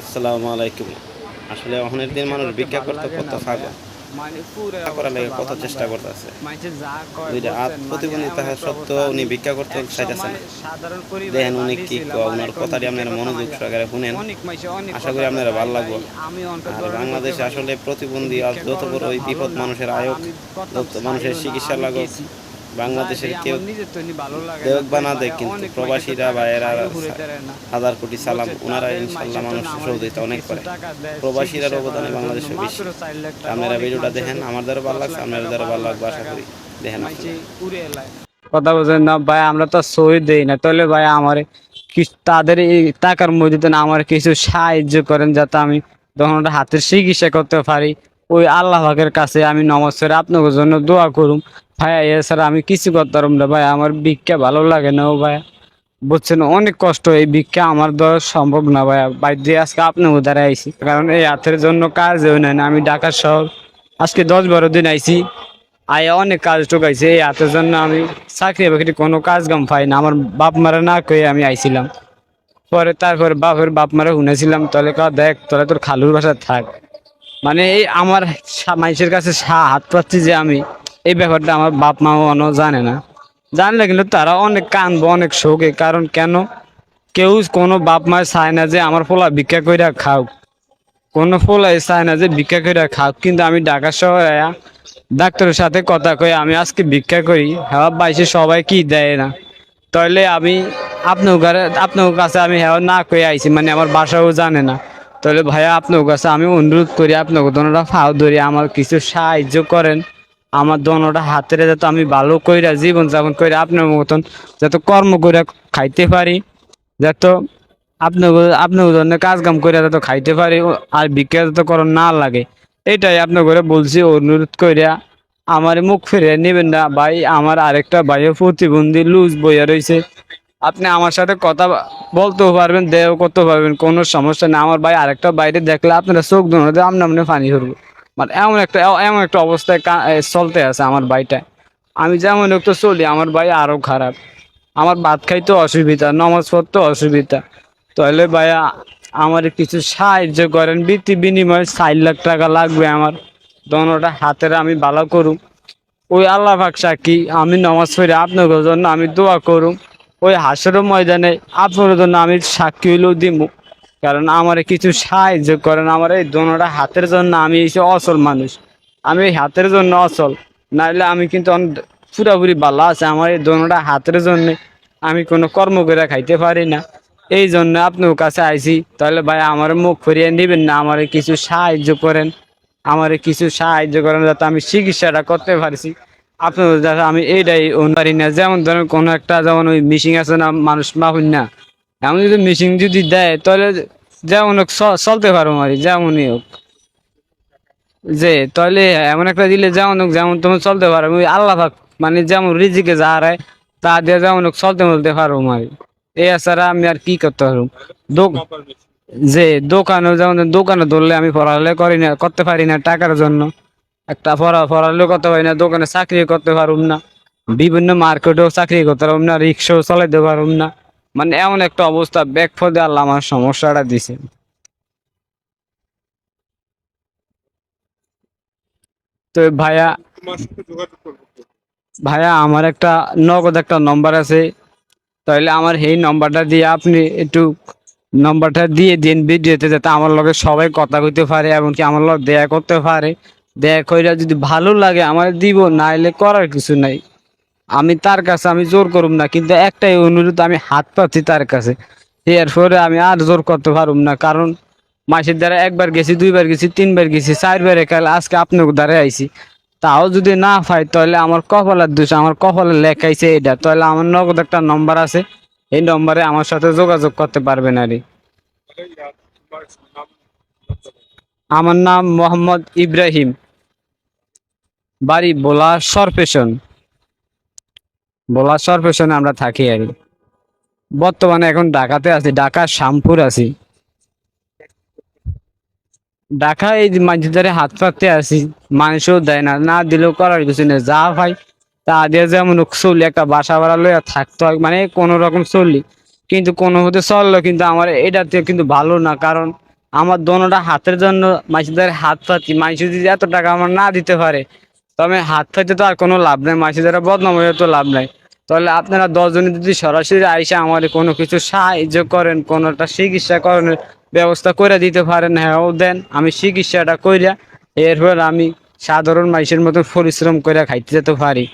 আসসালামু আলাইকুম। আসলে অহনের দিন মানুষ ভিক্ষা করতে মানে লাগে কত চেষ্টা করতেছে। সত্ত্বেও উনি ভিক্ষা করতে চাইতেছেন উনি কি কথাটি মনোযোগ শুনেন। অনেক অনেক আশা করি আপনারা বাংলাদেশে আসলে প্রতিবন্ধী আর যত বড় ওই বিপদ মানুষের আয়োগ মানুষের চিকিৎসা লাগুক। বাংলাদেশের কেউ দেখ বা না দেখ কিন্তু প্রবাসীরা বা এরা। হাজার কোটি সালাম ওনারা ইনশাল্লাহ মাইসের মানুষ জন্য সহযোগিতা অনেক করে চিকিৎসা অবদানে করার বাংলাদেশে বেশি। আপনারা ভিডিওটা দেখেন আমার দ্বারা ভালো লাগছে আপনার দ্বারা ভালো লাগবে আশা করি দেখেন। কথা বলছেন না ভাই আমরা তো সই দেই না তাহলে ভাই আমার কিছু তাদের এই টাকার মধ্যে না আমার কিছু সাহায্য করেন যাতে আমি তখন ওটা হাতের চিকিৎসা করতে পারি ওই আল্লাহ পাকের কাছে আমি নমস্কার আপনাদের জন্য দোয়া করুম ভাই এছাড়া আমি কিছু করতে পারব না ভাই আমার ভিক্ষা ভালো লাগে না ও ভাই বুঝছেন, অনেক কষ্ট এই ভিক্ষা আমার দ্বারা সম্ভব না ভাইয়া। বাইর আজকে আপনার দ্বারা আইছি, কারণ এই হাতের জন্য কাজ হয় না, আমি ঢাকা শহর আজকে দশ বারো দিন আইছি, আয় অনেক কাজ টোকাইছে এই হাতের জন্য আমি চাকরি বাকরি কোনো কাজ কাম পাই না, আমার বাপ মারা না কয়ে আমি আইছিলাম। পরে তারপরে বাপের বাপ মারা শুনেছিলাম তাহলে কা দেখ তোরা তোর খালুর বাসায় থাক। মানে এই আমার মানুষের কাছে হাত পাচ্ছি যে আমি এই ব্যাপারটা আমার বাপ মা অন্য জানে না। জানলে কিন্তু তারা অনেক কানবো, অনেক শোকে, কারণ কেন? কেউ কোনো বাপ মা চায় না যে আমার ফোলা ভিক্ষা কইরা খাও কোনো পোলাই চায় না যে ভিক্ষা কইরা খাও কিন্তু আমি ঢাকা শহরে ডাক্তারের সাথে কথা কয়ে আমি আজকে ভিক্ষা করি। হ্যাঁ বাইশে সবাই কি দেয় না? তাহলে আমি আপনার ঘরে, আপনার কাছে আমি হ্যাঁ না কয়ে আইছি মানে আমার বাসাও জানে না। তাহলে ভাইয়া, আপনার কাছে আমি অনুরোধ করি, আপনাকে দোনোটা ফাও ধরে আমার কিছু সাহায্য করেন। আমার দোনোটা হাতের যাতে আমি ভালো কইরা জীবন যাপন করে আপনার মতন যাতে কর্ম করে খাইতে পারি, যাতে আপনার আপনার জন্য কাজ কাম করে যাতে খাইতে পারি আর ভিক্ষা যাতে করণ না লাগে। এটাই আপনার ঘরে বলছি, অনুরোধ কইরা আমার মুখ ফিরে নেবেন না। ভাই, আমার আরেকটা ভাইও প্রতিবন্ধী লুজ বইয়া রয়েছে আপনি আমার সাথে কথা বলতেও পারবেন, দেও করতেও পারবেন, কোনো সমস্যা নেই। আমার ভাই আরেকটা বাইরে দেখলে আপনারা চোখ ধরে আমনে আমনে পানি ধরবো। মানে এমন একটা এমন একটা অবস্থায় চলতে আছে আমার ভাইটা। আমি যেমন একটু চলি, আমার ভাই আরও খারাপ। আমার ভাত খাইতে অসুবিধা, নমাজ পড়তে অসুবিধা। তাহলে ভাইয়া আমার কিছু সাহায্য করেন বৃত্তি বিনিময়ে চার লাখ টাকা লাগবে আমার। দোনোটা হাতের আমি ভালো করুম। ওই আল্লাহ পাক সাক্ষী, আমি নামাজ পড়ি আপনাদের জন্য আমি দোয়া করুম। ওই হাসের ময়দানে আপনাদের জন্য আমি সাক্ষী হইলেও দিমু। কারণ আমার কিছু সাহায্য করেন, আমার এই দোনোটা হাতের জন্য আমি এসে অচল মানুষ। আমি এই হাতের জন্য অচল। নাইলে আমি কিন্তু পুরাপুরি ভালো আছে। আমার এই দোনোটা হাতের জন্য আমি কোনো কর্ম করে খাইতে পারি না। এই জন্য আপনার কাছে আইছি। তাহলে ভাই আমার মুখ ফিরিয়ে নেবেন না, আমার কিছু সাহায্য করেন। আমার কিছু সাহায্য করেন যাতে আমি চিকিৎসাটা করতে পারছি। আপনাদের যাতে আমি এইটাই পারি না। যেমন ধরেন কোনো একটা যেমন ওই মিশিং আছে না, মানুষ মাহুন না। এমন যদি মিশিং যদি দেয়, তাহলে যেমন হোক চলতে পারব আর যেমনই হোক। যে তাহলে এমন একটা দিলে যেমন হোক, যেমন তুমি চলতে পারো। আল্লাহ পাক মানে যেমন রিজিকে যা হারায়, তা দিয়ে যেমন হোক চলতে বলতে পারব মারি এই ছাড়া আমি আর কি করতে পারব যে, দোকানে যেমন দোকানে ধরলে আমি পড়ালে করি না, করতে পারি না টাকার জন্য। একটা পড়া পড়ালেও করতে পারি না, দোকানে চাকরি করতে পারুম না। বিভিন্ন মার্কেটেও চাকরি করতে পারুম না, রিক্সাও চালাইতে পারুম না। মানে এমন একটা অবস্থা ব্যাগ ফদে আল্লাহ আমার সমস্যাটা দিছে। তো ভাইয়া ভাইয়া আমার একটা, নগদ একটা নম্বর আছে। তাহলে আমার এই নম্বরটা দিয়ে আপনি একটু নম্বরটা দিয়ে দিন ভিডিওতে, যাতে আমার লগে সবাই কথা কইতে পারে, এমনকি আমার লগে দেয়া করতে পারে। দেয়া কইরা যদি ভালো লাগে আমার দিব, নাইলে করার কিছু নাই। আমি তার কাছে আমি জোর করুম না, কিন্তু একটাই অনুরোধ, আমি হাত পাচ্ছি তার কাছে। এরপরে আমি আর জোর করতে পারুম না, কারণ মাসের দ্বারা একবার গেছি, দুইবার গেছি, তিনবার গেছি, চারবার কাল আজকে আপনার দ্বারা আইছি। তাও যদি না পাই, তাহলে আমার কপালের দোষ, আমার কপালে লেখাইছে এটা তাহলে আমার নগদ একটা নম্বর আছে, এই নম্বরে আমার সাথে যোগাযোগ করতে পারবেন আর আমার নাম মোহাম্মদ ইব্রাহিম, বাড়ি বোলা সরপেশন বোলা সরপেশনে আমরা থাকি আর বর্তমানে এখন ঢাকাতে আছি ঢাকা শ্যামপুর আছি। ঢাকা এই মাঝে ধরে হাত পাততে আসি মানুষও দেয় না না দিলেও করার কিছু নেই, যা ভাই তা দিয়ে যেমন চলি, একটা বাসা ভাড়া লইয়া থাকতে হয় মানে কোনো রকম চলি। কিন্তু কোনো হতে চলল কিন্তু আমার এটাতে কিন্তু ভালো না, কারণ আমার দোনোটা হাতের জন্য মাসিদের হাত পাতি মাইসি যদি এত টাকা আমার না দিতে পারে তবে হাত থাকতে তো আর কোনো লাভ নাই, মাসি দ্বারা বদনাম হয়ে তো লাভ নাই। তাহলে আপনারা দশজনে যদি সরাসরি আইসা আমার কোনো কিছু সাহায্য করেন, কোনোটা চিকিৎসা করেন ব্যবস্থা করে দিতে পারেন হ্যাঁ দেন, আমি চিকিৎসাটা কইরা এরপর আমি সাধারণ মানুষের মতন পরিশ্রম করে খাইতে যেতে পারি।